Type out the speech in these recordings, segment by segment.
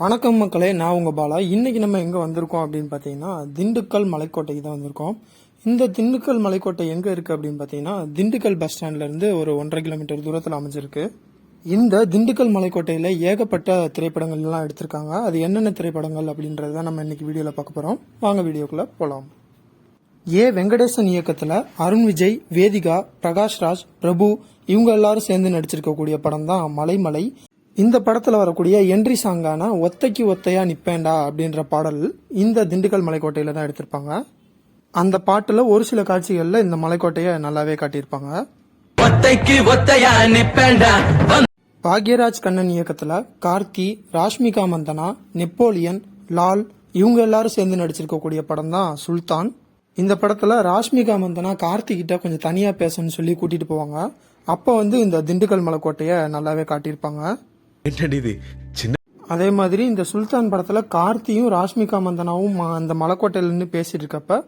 வணக்கம் மக்களே நான் உங்கள் பாலா. இன்றைக்கி நம்ம எங்கே வந்திருக்கோம் அப்படின்னு பார்த்தீங்கன்னா திண்டுக்கல் மலைக்கோட்டைக்கு தான் வந்திருக்கோம். இந்த திண்டுக்கல் மலைக்கோட்டை எங்கே இருக்குது அப்படின்னு பார்த்தீங்கன்னா திண்டுக்கல் பஸ் ஸ்டாண்ட்லேருந்து ஒரு ஒன்றரை கிலோமீட்டர் தூரத்தில் அமைஞ்சிருக்கு. இந்த திண்டுக்கல் மலைக்கோட்டையில் ஏகப்பட்ட திரைப்படங்கள்லாம் எடுத்திருக்காங்க. அது என்னென்ன திரைப்படங்கள் அப்படின்றத தான் நம்ம இன்னைக்கு வீடியோவில் பார்க்க போகிறோம் வாங்க வீடியோக்குள்ளே போகலாம் ஏ. வெங்கடேசன் இயக்கத்தில் அருண் விஜய் வேதிகா பிரகாஷ் ராஜ் பிரபு இவங்க எல்லாரும் சேர்ந்து நடிச்சிருக்கக்கூடிய படம் தான் மலைமலை. இந்த படத்துல வரக்கூடிய என்ட்ரி சாங்கான ஒத்தைக்கு ஒத்தையா நிப்பேண்டா அப்படின்ற பாடல் இந்த திண்டுக்கல் மலைக்கோட்டையில தான் எடுத்திருப்பாங்க. அந்த பாட்டுல ஒரு சில காட்சிகள்ல இந்த மலைக்கோட்டையை நல்லாவே காட்டியிருப்பாங்க. பாக்யராஜ் கண்ணன் இயக்கத்துல கார்த்தி ராஷ்மிகா மந்தனா நெப்போலியன் லால் இவங்க எல்லாரும் சேர்ந்து நடிச்சிருக்கக்கூடிய படம் தான் சுல்தான். இந்த படத்துல ராஷ்மிகா மந்தனா கார்த்தி கிட்ட கொஞ்சம் தனியா பேசணும்னு சொல்லி கூட்டிட்டு போவாங்க. அப்ப வந்து இந்த திண்டுக்கல் மலைக்கோட்டையை நல்லாவே காட்டியிருப்பாங்க. என்னடி இது? சின்ன அதே மாதிரி இந்த சுல்தான் படத்துல கார்த்தியும் ராஷ்மிகா மந்தனாவும் அந்த மலைக்கோட்டையில நின்று பேசிட்டு இருக்கப்ப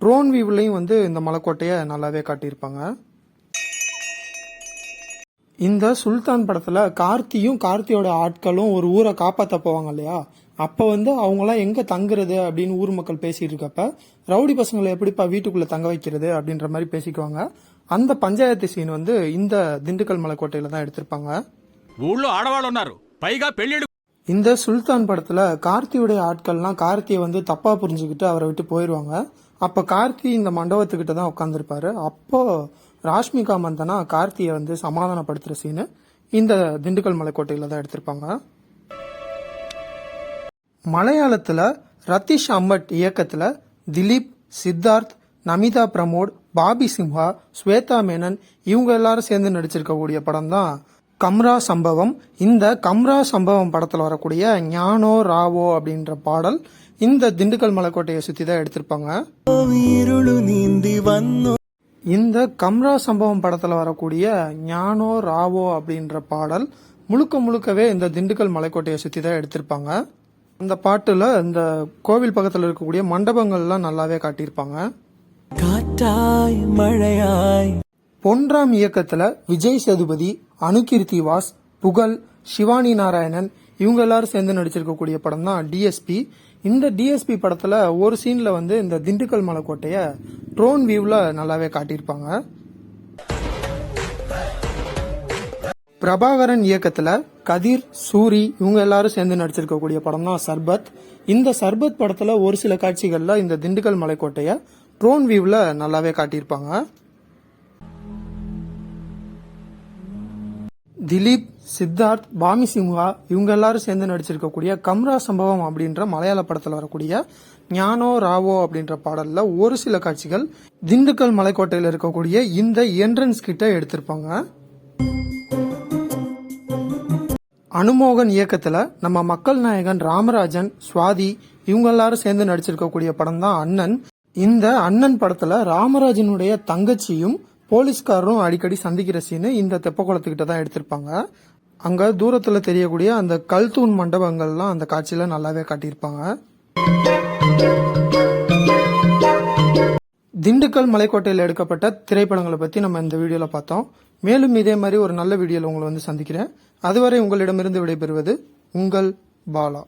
ட்ரோன் வியூலையும் வந்து இந்த மலைக்கோட்டையை நல்லாவே காட்டியிருப்பாங்க. இந்த சுல்தான் படத்துல கார்த்தியும் கார்த்தியோட ஆட்களும் ஒரு ஊரை காப்பாற்ற போவாங்க இல்லையா? அப்ப வந்து அவங்களாம் எங்க தங்குறது அப்படின்னு ஊர் மக்கள் பேசிட்டு இருக்கப்ப ரவுடி பசங்களை எப்படிப்பா வீட்டுக்குள்ள தங்க வைக்கிறது அப்படின்ற மாதிரி பேசிக்குவாங்க. அந்த பஞ்சாயத்து சீன் வந்து இந்த திண்டுக்கல் மலைக்கோட்டையில தான் எடுத்திருப்பாங்க. ఊళ్ళో ఆడవాళ్ళు ఉన్నారు పైగా పెళ్లిళ్ళు இந்த சுல்தான் படத்துல கார்த்தியுடைய ஆட்கள்லாம் கார்த்தியை வந்து தப்பா புரிஞ்சுக்கிட்டு அவரை விட்டு போயிடுவாங்க அப்ப கார்த்தி இந்த மண்டபத்துக்கிட்ட தான் உட்காந்துருப்பாரு அப்போ ராஷ்மிகா மந்தனா கார்த்தியை வந்து சமாதானப்படுத்துற சீனு இந்த திண்டுக்கல் மலைக்கோட்டையில தான் எடுத்திருப்பாங்க மலையாளத்துல ரத்தீஷ் அம்மட் இயக்கத்துல திலீப் சித்தார்த் நமிதா பிரமோட் பாபி சிம்ஹா ஸ்வேதா மேனன் இவங்க எல்லாரும் சேர்ந்து நடிச்சிருக்கக்கூடிய படம் தான் கம்ரா சம்பவம். இந்த கம்ரா சம்பவம் படத்தில் வரக்கூடிய ஞானோ ராவோ அப்படின்ற பாடல் இந்த திண்டுக்கல் மலைக்கோட்டையை சுற்றி தான் எடுத்திருப்பாங்க. இந்த கம்ரா சம்பவம் படத்தில் வரக்கூடிய ஞானோ ராவோ அப்படின்ற பாடல் முழுக்க முழுக்கவே இந்த திண்டுக்கல் மலைக்கோட்டையை சுற்றி தான் எடுத்திருப்பாங்க. அந்த பாட்டில் இந்த கோவில் பக்கத்தில் இருக்கக்கூடிய மண்டபங்கள்லாம் நல்லாவே காட்டியிருப்பாங்க. காற்றாய் மழையாய் ஒன்றாம் இயக்கத்துல விஜய் சேதுபதி அனுகீர்த்தி வாஸ் புகழ் சிவானி நாராயணன் இவங்க எல்லாரும் சேர்ந்து நடிச்சிருக்கக்கூடிய படம் தான் டிஎஸ்பி இந்த டிஎஸ்பி படத்துல ஒரு சீன்ல வந்து இந்த திண்டுக்கல் மலைக்கோட்டைய ட்ரோன் வியூவில் நல்லாவே காட்டியிருப்பாங்க. பிரபாகரன் இயக்கத்துல கதிர் சூரி இவங்க எல்லாரும் சேர்ந்து நடிச்சிருக்கக்கூடிய படம் தான் சர்பத். இந்த சர்பத் படத்துல ஒரு சில காட்சிகள்ல இந்த திண்டுக்கல் மலைக்கோட்டைய ட்ரோன் வியூவில் நல்லாவே காட்டியிருப்பாங்க. திலீப் சித்தார்த் பாமி சிம்ஹா இவங்க எல்லாரும் சேர்ந்து நடிச்சிருக்கக்கூடிய கம்ரா சம்பவம் அப்படின்ற மலையாள படத்தில் வரக்கூடிய ஞானோ ராவோ அப்படின்ற பாடல்ல ஒரு சில காட்சிகள் திண்டுக்கல் மலைக்கோட்டையில் இருக்கக்கூடிய இந்த என்ட்ரன்ஸ் கிட்ட எடுத்திருப்பாங்க. அனுமோகன் இயக்கத்தில் நம்ம மக்கள் நாயகன் ராமராஜன் சுவாதி இவங்க எல்லாரும் சேர்ந்து நடிச்சிருக்கக்கூடிய படம் தான் அண்ணன். இந்த அண்ணன் படத்துல ராமராஜனுடைய தங்கச்சியும் போலீஸ்காரரும் அடிக்கடி சந்திக்கிற சீனு இந்த தெப்பக்குளத்துக்கிட்ட தான் எடுத்திருப்பாங்க. அங்க தூரத்துல தெரியக்கூடிய அந்த கல்தூண் மண்டபங்கள்லாம் அந்த காட்சியில நல்லாவே காட்டியிருப்பாங்க. திண்டுக்கல் மலைக்கோட்டையில் எடுக்கப்பட்ட திரைப்படங்களை பத்தி நம்ம இந்த வீடியோல பார்த்தோம். மேலும் இதே மாதிரி ஒரு நல்ல வீடியோல உங்களை வந்து சந்திக்கிறேன். அதுவரை உங்களிடமிருந்து விடைபெறுவது உங்கள் பாலா.